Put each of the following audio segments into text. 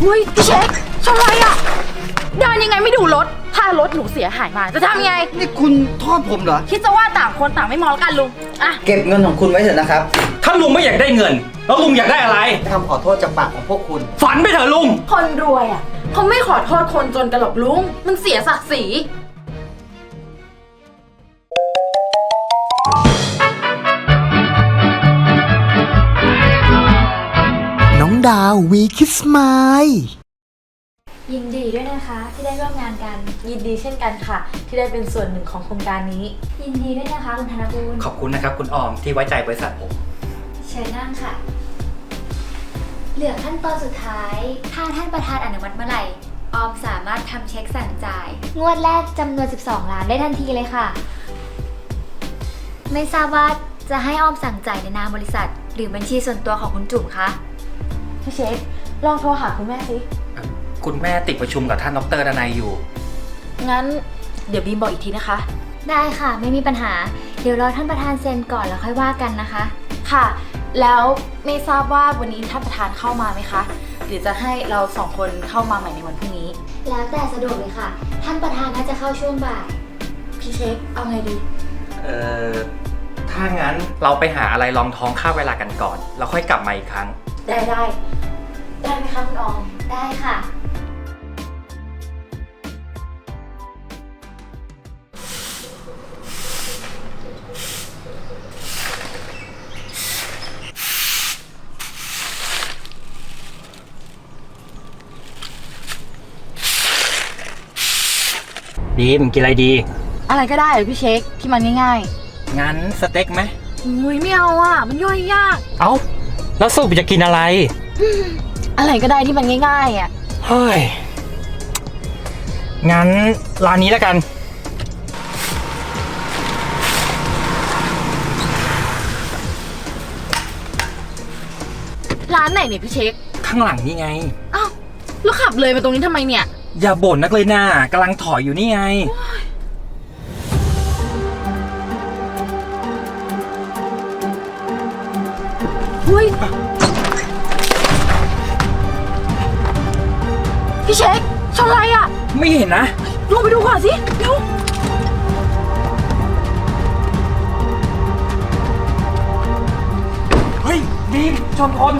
เฮ้ยพี่เช็คชนอะไรอะเดินยังไงไม่ดูรถ ถ้ารถหนูเสียหายมา จะทำยังไง นี่คุณโทษผมเหรอ คิดจะว่าต่างคนต่างไม่มองกันลุงอะเก็บเงินของคุณไว้เถอะนะครับถ้าลุงไม่อยากได้เงิน แล้วลุงอยากได้อะไร คำขอโทษจากปากของพวกคุณ ฝันไปเถอะลุง คนรวยอะเขาไม่ขอโทษคนจนกันหรอกลุง มันเสียศักดิ์ศรี ดาววีคิสไมล์ยินดีด้วยนะคะที่ได้ร่วมงานกัน ยินดีเช่นกันค่ะ ที่ได้เป็นส่วนหนึ่งของโครงการนี้ ยินดีด้วยนะคะคุณธนบูลขอบคุณนะครับคุณออมที่ไว้ใจบริษัทผม เชิญนั่งค่ะ เหลือขั้นตอนสุดท้าย ถ้าท่านประธานอนุมัติเมื่อไหร่ ออมสามารถทำเช็คสั่งจ่าย งวดแรกจำนวน 12 ล้านได้ทันทีเลยค่ะ ไม่ทราบว่าจะให้ออมสั่งจ่ายในนามบริษัท หรือบัญชีส่วนตัวของคุณจุ๋มคะ พี่เช็คลองโทรหาคุณแม่สิ คุณแม่ติดประชุมกับท่านดรดนัยอยู่ งั้นเดี๋ยวบีมบอกอีกทีนะคะ ได้ค่ะ ไม่มีปัญหา เดี๋ยวรอท่านประธานเซ็นก่อนแล้วค่อยว่ากันนะคะ ค่ะ แล้วไม่ทราบว่าวันนี้ท่านประธานเข้ามาไหมคะ หรือจะให้เราสองคนเข้ามาใหม่ในวันพรุ่งนี้ แล้วแต่สะดวกเลยค่ะ ท่านประธานน่าจะเข้าช่วงบ่าย พี่เช็คเอาไงดี เอ่อ ถ้างั้นเราไปหาอะไรรองท้องค่าเวลากันก่อน แล้วค่อยกลับมาอีกครั้ง ได้ได้ ได้ไหมคะคุณออม ได้ค่ะ ดีมกินอะไรดี อะไรก็ได้เลยพี่เช็คที่มันง่ายงั้นสเต็กไหม ๆอุ้ยไม่เอาอะ มันย่อยยาก เอ้า แล้วสุกจะกินอะไร อะไรก็ได้ที่มันง่ายๆอะ เฮ้ย งั้นร้านนี้แล้วกัน ร้านไหนเนี่ยพี่เช็คข้างหลังนี่ไง อ้าวแล้วขับเลยมาตรงนี้ทำไมเนี่ย อย่าบ่นนักเลยนะกำลังถอยอยู่นี่ไง เฮ้ย พี่เช็คชนอะไรอะ ไม่เห็นนะ ลงไปดูก่อนสิเร็วเฮ้ยดีมชนคน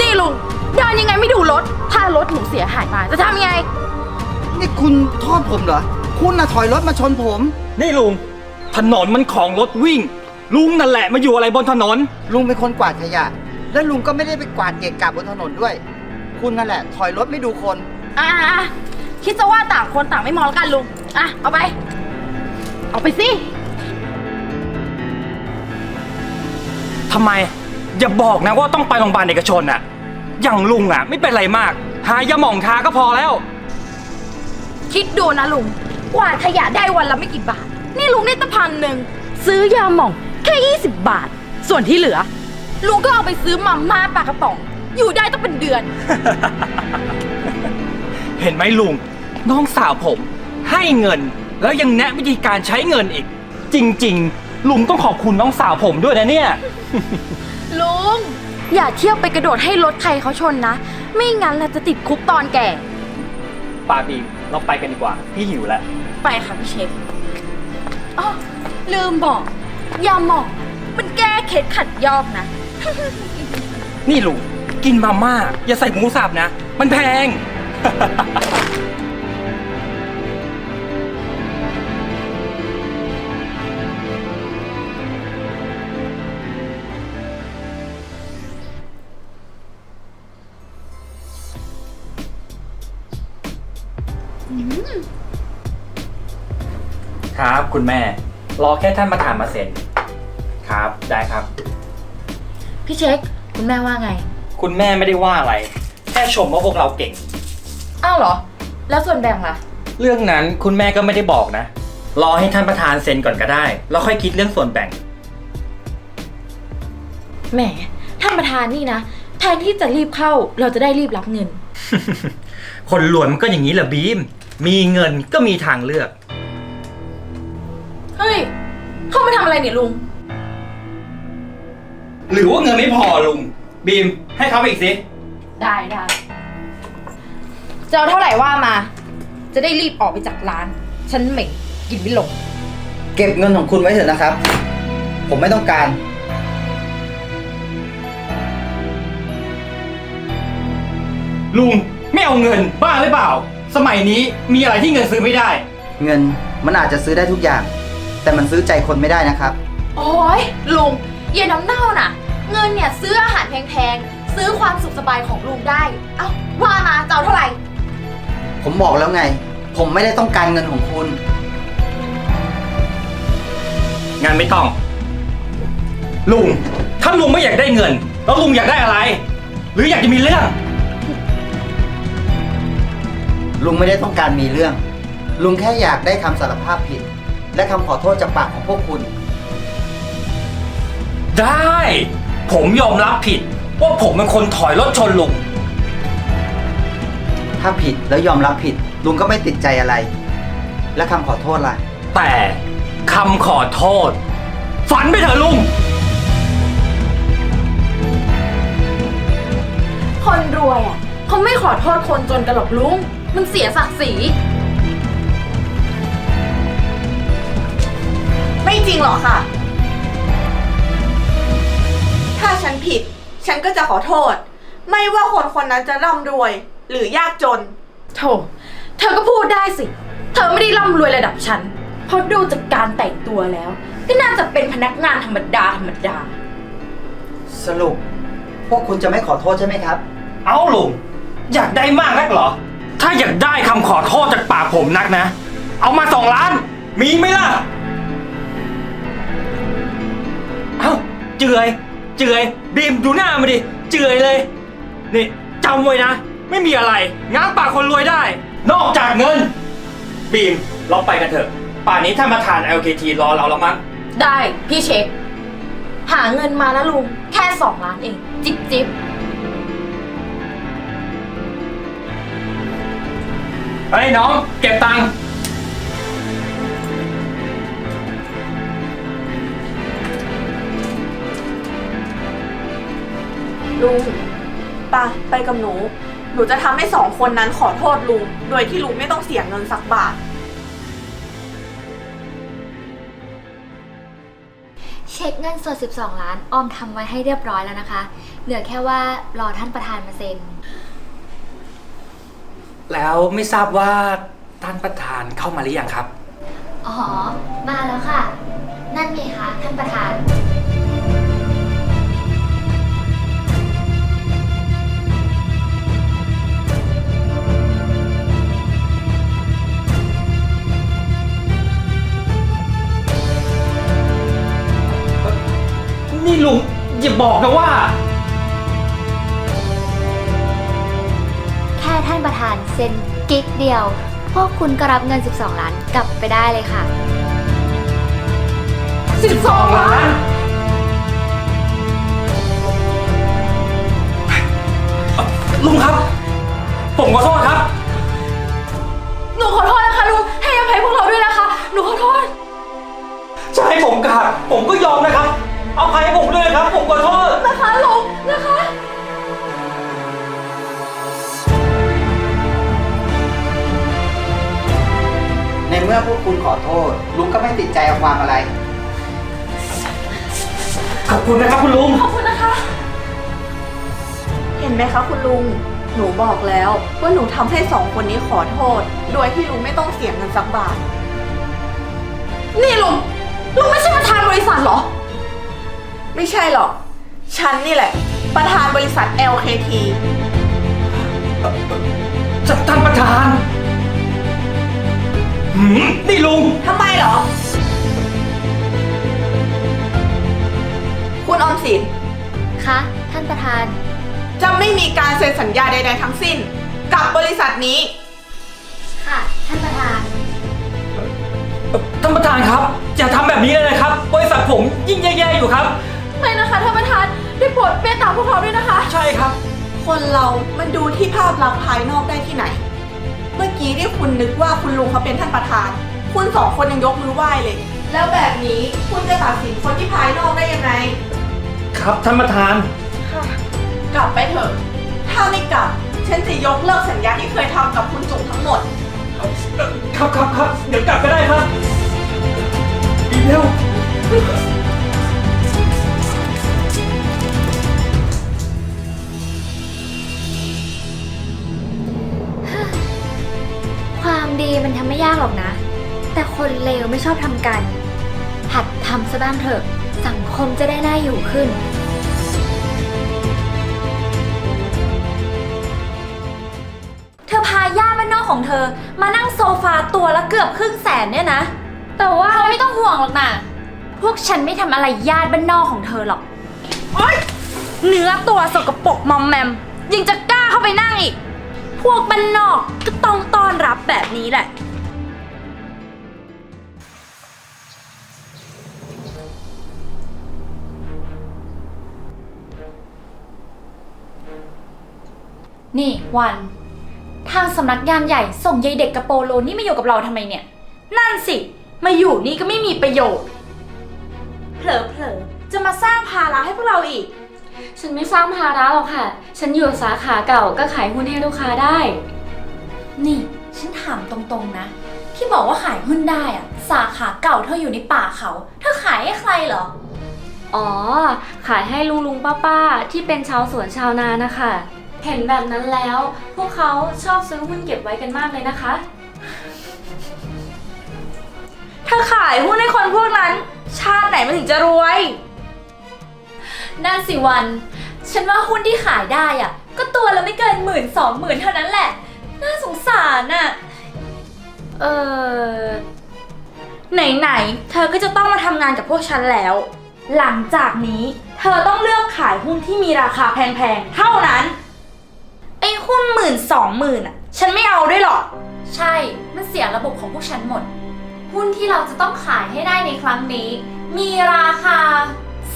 นี่ลุงเดินยังไงไม่ดูรถ ถ้ารถหนูเสียหายมาจะทำยังไง นี่คุณโทษผมเหรอ คุณน่ะถอยรถมาชนผม นี่ลุง ถนนมันของรถวิ่ง ลุงนั่นแหละมาอยู่อะไรบนถนน ลุงเป็นคนกวาดขยะ และลุงก็ไม่ได้ไปกวาดเกะกะบนถนนด้วย คุณนั่นแหละ ถอยรถไม่ดูคน อ่าคิดจะว่าต่างคนต่างไม่มองกันลุง อะ เอาไป เอาไปสิ ทำไม อย่าบอกนะว่าต้องไปโรงพยาบาลเอกชนอะอย่างลุงอะไม่เป็นไรมาก หายาหม่องทาก็พอแล้ว คิดดูนะลุงกวาดขยะได้วันละไม่กี่บาท นี่ลุงได้ตั้งพันหนึ่ง ซื้อยาหม่อง แค่ 20 บาท ส่วนที่เหลือ ลุงก็เอาไปซื้อมาม่าปลากระป๋อง อยู่ได้ต้องเป็นเดือน เห็นไหมลุง น้องสาวผม ให้เงินแล้วยังแนะวิธีการใช้เงินอีก จริง ๆ ลุงต้องขอบคุณน้องสาวผมด้วยนะเนี่ย ลุง อย่าเที่ยวไปกระโดดให้รถใครเขาชนนะ ไม่งั้นเราจะติดคุกตอนแก่ปาบีมเราไปกันดีกว่า พี่หิวแล้ว ไปค่ะพี่เชฟอ๋อลืมบอก ยาหมองมันแก้เคล็ดขัดยอกนะ นี่ลุง กินมาม่า อย่าใส่หมูสับนะ มันแพง ครับคุณแม่ รอแค่ท่านประธานมาเซ็น ครับ ได้ครับ พี่เช็ค คุณแม่ว่าไง คุณแม่ไม่ได้ว่าอะไร แค่ชมว่าพวกเราเก่ง อ้าวเหรอ แล้วส่วนแบ่งล่ะ เรื่องนั้นคุณแม่ก็ไม่ได้บอกนะ รอให้ท่านประธานเซ็นก่อนก็ได้ แล้วค่อยคิดเรื่องส่วนแบ่ง แหม ท่านประธานนี่นะ แทนที่จะรีบเข้า เราจะได้รีบรับเงิน คนรวยมันก็อย่างนี้แหละบีม มีเงินก็มีทางเลือก เฮ้ย เข้ามาทำอะไรเนี่ยลุง หรือว่าเงินไม่พอลุง บีมให้เขาไปอีกสิ ได้ได้จะเอาเท่าไหร่ว่ามา จะได้รีบออกไปจากร้าน ฉันเหม็นกินไม่ลง เก็บเงินของคุณไว้เถอะนะครับ ผมไม่ต้องการ ลุงไม่เอาเงินบ้าหรือเปล่า สมัยนี้มีอะไรที่เงินซื้อไม่ได้ เงินมันอาจจะซื้อได้ทุกอย่าง แต่มันซื้อใจคนไม่ได้นะครับ โอ้ยลุงอย่าน้ำเน่าน่ะ เงินเนี่ยซื้ออาหารแพงๆ ซื้อความสุขสบายของลุงได้ เอ้าว่ามาจะเอาเท่าไหร่ ผมบอกแล้วไง ผมไม่ได้ต้องการเงินของคุณ งานไม่ต้อง ลุง ถ้าลุงไม่อยากได้เงิน แล้วลุงอยากได้อะไร หรืออยากจะมีเรื่อง ลุงไม่ได้ต้องการมีเรื่อง ลุงแค่อยากได้คำสารภาพผิด และคำขอโทษจากปากของพวกคุณ ได้ ผมยอมรับผิด ว่าผมเป็นคนถอยรถชนลุง ถ้าผิดแล้วยอมรับผิด ลุงก็ไม่ติดใจอะไร และคำขอโทษล่ะ แต่คำขอโทษ ฝันไปเถอะลุง คนรวยอะเขาไม่ขอโทษคนจนกันหรอกลุง มันเสียศักดิ์ศรี ไม่จริงหรอกค่ะ ฉันผิด ฉันก็จะขอโทษ ไม่ว่าคนคนนั้นจะร่ำรวย หรือยากจนโถเธอก็พูดได้สิ เธอไม่ได้ร่ำรวยระดับฉัน เพราะดูจากการแต่งตัวแล้ว ก็น่าจะเป็นพนักงานธรรมดาธรรมดา สรุป พวกคุณจะไม่ขอโทษใช่ไหมครับ เอาลุงอยากได้มากนักเหรอ ถ้าอยากได้คำขอโทษจากปากผมนักนะ เอามาสองล้าน มีไหมล่ะ เอ้าเจือยเจือยบีมดูหน้ามาดิเจือยเลย นี่จำไว้นะ ไม่มีอะไรง้างปากคนรวยได้ นอกจากเงิน บีมเราไปกันเถอะ ป่านนี้ท่านประธาน LKT รอเราแล้วมั้ง ได้พี่เช็ค หาเงินมานะลุง แค่สองล้านเอง จิบจิบเฮ้ยน้อง เก็บตังค์ ลุงปะไปกับหนู หนูจะทำให้สองคนนั้นขอโทษลุง โดยที่ลุงไม่ต้องเสียเงินสักบาท เช็คเงินสด 12 ล้าน ออมทำไว้ให้เรียบร้อยแล้วนะคะ เหลือแค่ว่ารอท่านประธานมาเซ็น แล้วไม่ทราบว่าท่านประธานเข้ามาหรือยังครับ อ๋อ มาแล้วค่ะ นั่นไงคะท่านประธาน นี่ลุงอย่าบอกนะว่า แค่ท่านประธานเซ็นกิ๊กเดียว พวกคุณก็รับเงิน 12 ล้านกลับไปได้เลยค่ะ 12 ล้าน ลุงครับ ผมขอโทษครับ หนูขอโทษนะคะลุงให้อภัยพวกเราด้วยนะคะ หนูขอโทษ จะให้ผมกราบผมก็ยอมนะครับ เอาภัยให้ผมด้วยนะครับ ผมขอโทษ นะคะลุงนะคะ ในเมื่อพวกคุณขอโทษ ลุงก็ไม่ติดใจเอาความอะไร ขอบคุณนะครับคุณลุง ขอบคุณนะคะ เห็นไหมคะคุณลุง หนูบอกแล้วว่าหนูทำให้สองคนนี้ขอโทษ โดยที่ลุงไม่ต้องเสียเงินสักบาท นี่ลุง ลุงไม่ใช่ประธานบริษัทเหรอ ไม่ใช่หรอก ฉันนี่แหละ ประธานบริษัท LKT ท่านประธานหืมนี่ลุง ทำไมเหรอ คุณออมสินคะท่านประธาน จะไม่มีการเซ็นสัญญาใดๆทั้งสิ้น กับบริษัทนี้ ค่ะ ท่านประธาน ท่านประธานครับ อย่าทำแบบนี้เลยนะครับ บริษัทผมยิ่งแย่ๆอยู่ครับ พวกเราด้วยนะคะ ใช่ครับ คนเรามันดูที่ภาพลักษณ์ภายนอกได้ที่ไหน เมื่อกี้ที่คุณนึกว่าคุณลุงเขาเป็นท่านประธาน คุณสองคนยังยกมือไหว้เลย แล้วแบบนี้คุณจะตัดสินคนที่ภายนอกได้ยังไง ครับท่านประธาน กลับไปเถอะ ถ้าไม่กลับ ฉันจะยกเลิกสัญญาที่เคยทำกับคุณจุ๋มทั้งหมด ครับครับครับเดี๋ยวกลับก็ได้ครับบีมเร็ว มดีมันทำไม่ยากหรอกนะ แต่คนเลวไม่ชอบทำกัน หัดทำซะบ้างเถอะ สังคมจะได้น่าอยู่ขึ้น เธอพาญาติบ้านนอกของเธอ มานั่งโซฟาตัวละเกือบครึ่งแสนเนี่ยนะ แต่ว่าเธอไม่ต้องห่วงหรอกนะ พวกฉันไม่ทำอะไรญาติบ้านนอกของเธอหรอก เนื้อตัวสกปรกมอมแมม ยังจะกล้าเข้าไปนั่งอีก พวกบ้านนอกก็ต้องต้อนรับแบบนี้แหละ นี่วัน ทางสำนักงานใหญ่ส่งยายเด็กกระโปโลนี่มาอยู่กับเราทำไมเนี่ย นั่นสิ มาอยู่นี่ก็ไม่มีประโยชน์ เผลอๆ จะมาสร้างภาระให้พวกเราอีก ฉันไม่สร้างภาระหรอกค่ะ ฉันอยู่สาขาเก่าก็ขายหุ้นให้ลูกค้าได้ นี่ ฉันถามตรงๆนะ ที่บอกว่าขายหุ้นได้อะสาขาเก่าเธออยู่ในป่าเขา เธอขายให้ใครเหรอ อ๋อ ขายให้ลุงลุงป้าป้าๆที่เป็นชาวสวนชาวนานะคะ เห็นแบบนั้นแล้ว พวกเขาชอบซื้อหุ้นเก็บไว้กันมากเลยนะคะ ถ้าขายหุ้นให้คนพวกนั้น ชาติไหนมันถึงจะรวย นั่นสิวัน ฉันว่าหุ้นที่ขายได้อะก็ตัวละไม่เกินหมื่นสองหมื่นเท่านั้นแหละ น่าสงสารน่ะ เออไหนๆ เธอก็จะต้องมาทำงานกับพวกฉันแล้ว หลังจากนี้เธอต้องเลือกขายหุ้นที่มีราคาแพงๆ เท่านั้น ไอ้หุ้นหมื่นสองหมื่นอะ ฉันไม่เอาด้วยหรอก ใช่ มันเสียระบบของพวกฉันหมด หุ้นที่เราจะต้องขายให้ได้ในครั้งนี้ มีราคา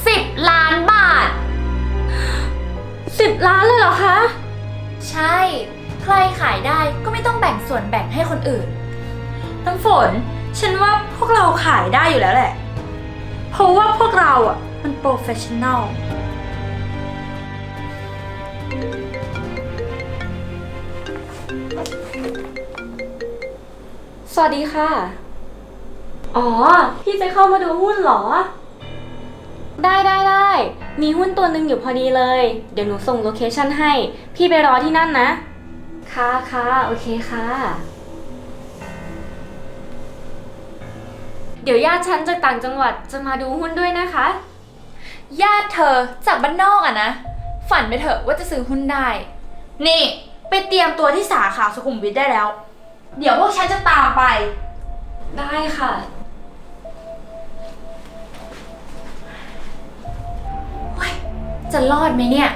10 ล้านบาท10ล้านเลยเหรอคะ ใช่ ใครขายได้ก็ไม่ต้องแบ่งส่วนแบ่งให้คนอื่น น้ำฝน ฉันว่าพวกเราขายได้อยู่แล้วแหละ เพราะว่าพวกเราอะ มันโปรเฟชชั่นแนล สวัสดีค่ะ อ๋อ พี่จะเข้ามาดูหุ้นเหรอ ได้ได้ได้มีหุ้นตัวหนึ่งอยู่พอดีเลย เดี๋ยวหนูส่งโลเคชั่นให้ พี่ไปรอที่นั่นนะ ค่ะค่ะโอเคค่ะ เดี๋ยวญาติฉันจากต่างจังหวัดจะมาดูหุ้นด้วยนะคะ ญาติเธอจากบ้านนอกอะนะ ฝันไปเถอะว่าจะซื้อหุ้นได้ นี่ ไปเตรียมตัวที่สาขาสุขุมวิทได้แล้ว เดี๋ยวพวกฉันจะตามไป ได้ค่ะ จะรอดไหมเนี่ย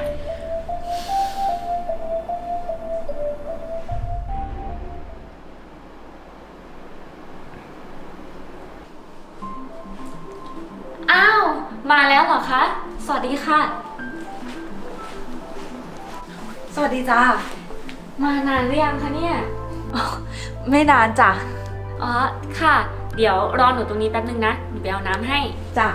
อ้าว มาแล้วเหรอคะ สวัสดีค่ะ สวัสดีจ้ามานานหรือยังคะเนี่ย ไม่นานจ้ะอ๋อ ค่ะ เดี๋ยวรอหนูตรงนี้แป๊บนึงนะ หนูไปเอาน้ำให้ จ้ะ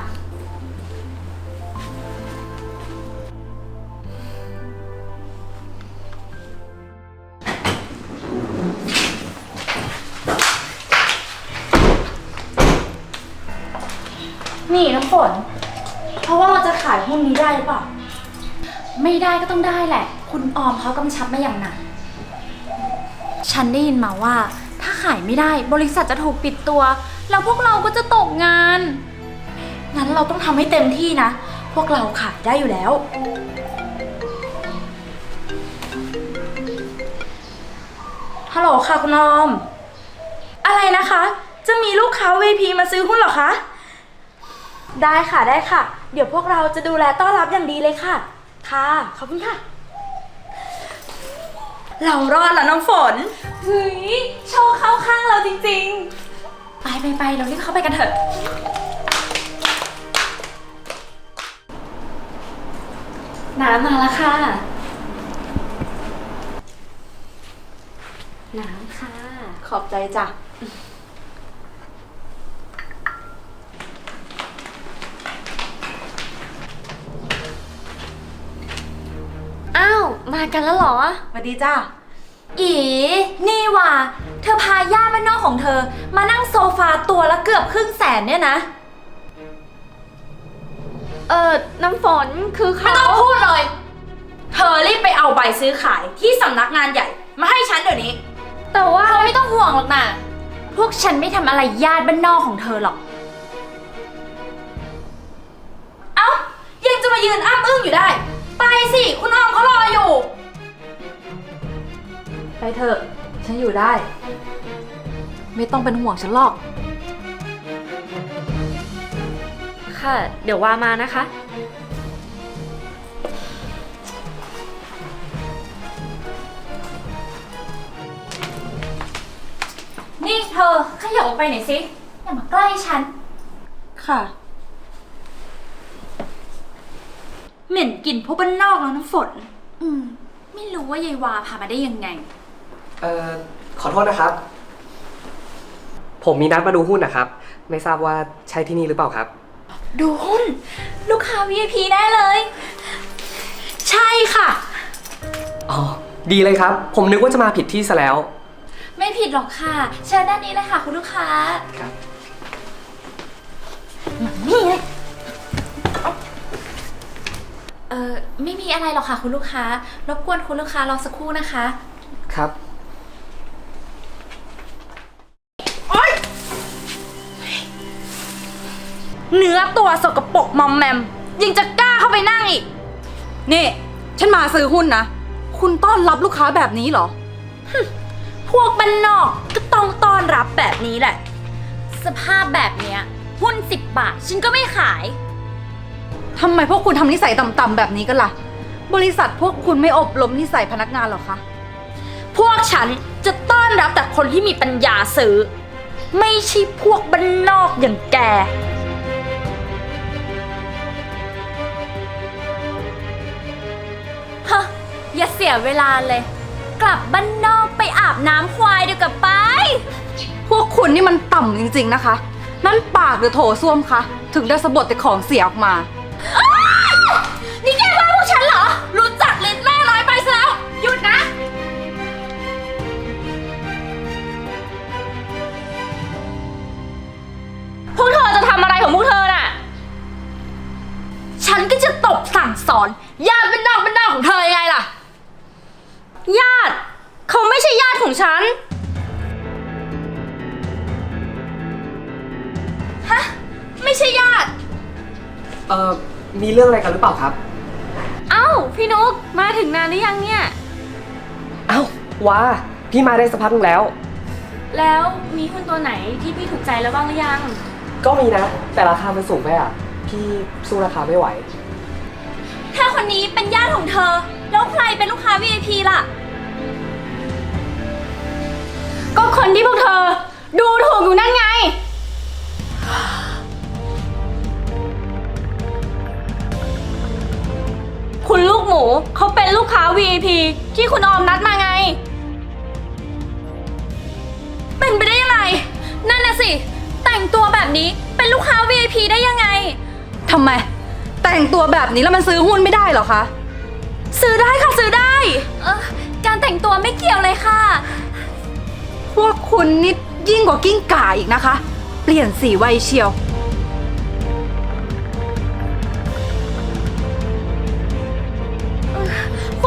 นี้ได้หรือเปล่า ไม่ได้ก็ต้องได้แหละ คุณออมเขากำชับมาอย่างหนัก ฉันได้ยินมาว่า ถ้าขายไม่ได้บริษัทจะถูกปิดตัว แล้วพวกเราก็จะตกงาน งั้นเราต้องทำให้เต็มที่นะ พวกเราขายได้อยู่แล้ว ฮัลโหลค่ะคุณออม อะไรนะคะ จะมีลูกค้า VP มาซื้อหุ้นเหรอคะ ได้ค่ะได้ค่ะ เดี๋ยวพวกเราจะดูแลต้อนรับอย่างดีเลยค่ะ ค่ะ ขอบคุณค่ะ เรารอดแล้วน้องฝนเฮ้ยโชว์เข้าข้างเราจริงๆ ไปไปไปเรารีบเข้าไปกันเถอะ น้ำมาแล้วค่ะ น้ำค่ะ ขอบใจจ้ะ อ้าว มากันแล้วเหรอ สวัสดีจ้าอีนี่ว่าเธอพาญาติบ้านนอกของเธอ มานั่งโซฟาตัวละเกือบครึ่งแสนเนี่ยนะ เออน้ำฝนคือไม่เขาต้องพูดเลย เธอรีบไปเอาใบซื้อขายที่สำนักงานใหญ่ มาให้ฉันเดี๋ยวนี้ แต่ว่าเธอไม่ต้องห่วงหรอกนะพวกฉันไม่ทำอะไรญาติบ้านนอกของเธอหรอก เอ้า ยังจะมายืนอ้ำอึ้งอยู่ได้ ไปสิ คุณออมเขารออยู่ ไปเถอะ ฉันอยู่ได้ ไม่ต้องเป็นห่วงฉันหรอก ค่ะ เดี๋ยวว่ามานะคะ นี่เธอขยับออกไปหน่อยสิ อย่ามาใกล้ฉัน ค่ะ เหม็นกลิ่นพวกบ้านนอกแล้วน้ำฝน อืม ไม่รู้ว่ายายวาพามาได้ยังไง เอ่อขอโทษนะครับ ผมมีนัดมาดูหุ้นนะครับ ไม่ทราบว่าใช่ที่นี่หรือเปล่าครับ ดูหุ้น ลูกค้า VIP ได้เลย ใช่ค่ะ อ๋อ ดีเลยครับ ผมนึกว่าจะมาผิดที่ซะแล้ว ไม่ผิดหรอกค่ะเชิญด้านนี้เลยค่ะคุณลูกค้า ครับ เออไม่มีอะไรหรอกค่ะคุณลูกค้า รบกวนคุณลูกค้ารอสักครู่นะคะ ครับเนื้อตัวสกปรกมอมแมม ยังจะกล้าเข้าไปนั่งอีก นี่ ฉันมาซื้อหุ้นนะ คุณต้อนรับลูกค้าแบบนี้เหรอ พวกบ้านนอกก็ต้องต้อนรับแบบนี้แหละ สภาพแบบเนี้ยหุ้น10บาท ฉันก็ไม่ขาย ทำไมพวกคุณทำนิสัยต่ำๆแบบนี้กันล่ะ บริษัทพวกคุณไม่อบรมนิสัยพนักงานเหรอคะ พวกฉันจะต้อนรับแต่คนที่มีปัญญาซื้อ ไม่ใช่พวกบ้านนอกอย่างแก ฮะ อย่าเสียเวลาเลย กลับบ้านนอกไปอาบน้ำควายเดียวกับไป พวกคุณนี่มันต่ำจริงๆนะคะ นั่นปากหรือโถส้วมคะ ถึงได้สะบดแต่ของเสียออกมา นี่แกว่าพวกฉันเหรอ รู้จักลิ้นแม่น้อยไปซะแล้ว หยุดนะ พวกเธอจะทำอะไรของพวกเธอน่ะ ฉันก็จะตบสั่งสอน ญาติเป็นนอกเป็นนอกของเธอยังไงล่ะ ญาติ เขาไม่ใช่ญาติของฉัน เอ่อมีเรื่องอะไรกันหรือเปล่าครับ เอ้า พี่นุกมาถึงนานหรือยังเนี่ย เอ้าว้าพี่มาได้สักพักหนึงแล้ว แล้วมีหุ้นตัวไหนที่พี่ถูกใจแล้วบ้างหรือยัง ก็มีนะ แต่ราคามันสูงไปอะ พี่สู้ราคาไม่ไหว ถ้าคนนี้เป็นญาติของเธอ แล้วใครเป็นลูกค้า VIP ล่ะ ก็คนที่พวกเธอ ดูถูกอยู่นั่นไง คุณลูกหมูเขาเป็นลูกค้า VIP ที่คุณออมนัดมาไง เป็นไปได้ยังไง นั่นน่ะสิ แต่งตัวแบบนี้เป็นลูกค้า VIP ได้ยังไง ทำไม แต่งตัวแบบนี้แล้วมันซื้อหุ้นไม่ได้เหรอคะ ซื้อได้ค่ะซื้อได้ เออการแต่งตัวไม่เกี่ยวเลยค่ะ พวกคุณนี่ยิ่งกว่ากิ้งก่าอีกนะคะ เปลี่ยนสีไวเชียว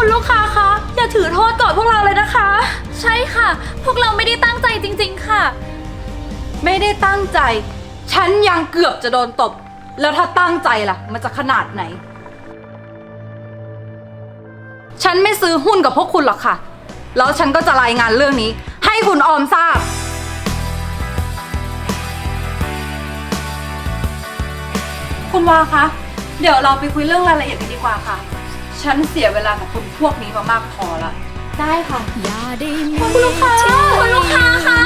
คุณลูกค้าคะ อย่าถือโทษโกอดพวกเราเลยนะคะ ใช่ค่ะ พวกเราไม่ได้ตั้งใจจริงๆค่ะ ไม่ได้ตั้งใจ ฉันยังเกือบจะโดนตบ แล้วถ้าตั้งใจล่ะ มันจะขนาดไหน ฉันไม่ซื้อหุ้นกับพวกคุณหรอกค่ะ แล้วฉันก็จะรายงานเรื่องนี้ ให้คุณออมทราบ คุณวาคะ เดี๋ยวเราไปคุยเรื่องรายละเอียดกันดีกว่าค่ะ ฉันเสียเวลากับคนพวกนี้มามากพอละ ได้ค่ะคุณลูกค้าคุณลูกค้าคะ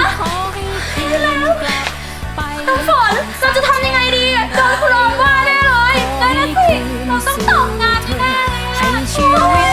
น้ำฝนเราจะทำยังไงดีโดนคุณลงว่าแน่เลยได้นะสิเราต้องตกงานแน่ๆเลยอะ